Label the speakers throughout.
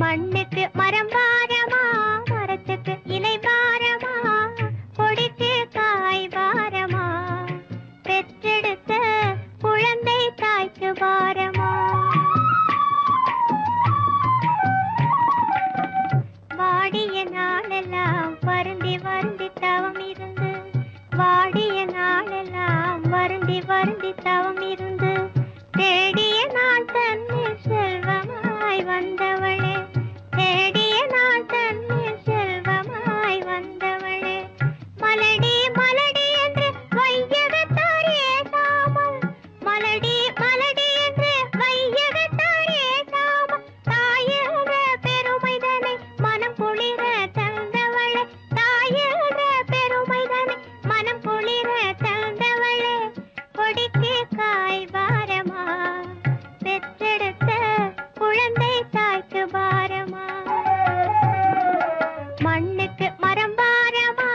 Speaker 1: மண்ணுக்கு மரம் பாரமா மரத்துக்கு இலை பாரமா கொடிக்கு காய் பாரமா பெற்றெடுத்த குழந்தை தாய்க்கு பாரமா வாடிய நாளெல்லாம் வருந்தி வருந்தி தவம் இருந்து வாடிய நாளெல்லாம் வருந்தி வருந்தி தவம் இருந்து மண்ணுக்கு மரம் பாரமா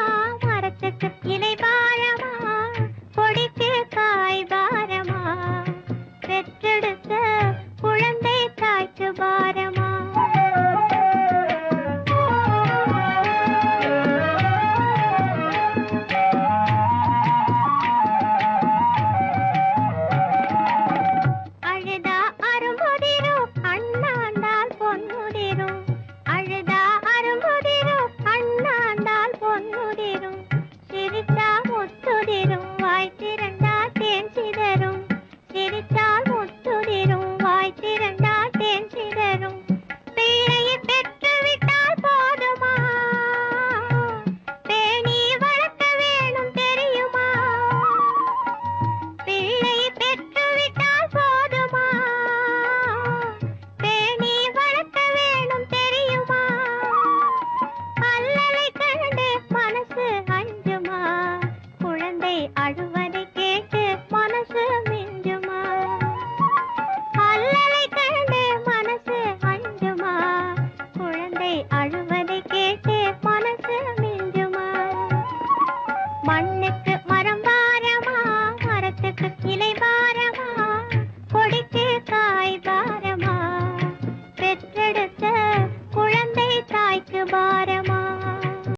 Speaker 1: மரத்துக்கு இலை பாரமா கொடிக்கு காய் பாரமா பெற்றெடுத்த குழந்தை தாய்க்கு பாரம்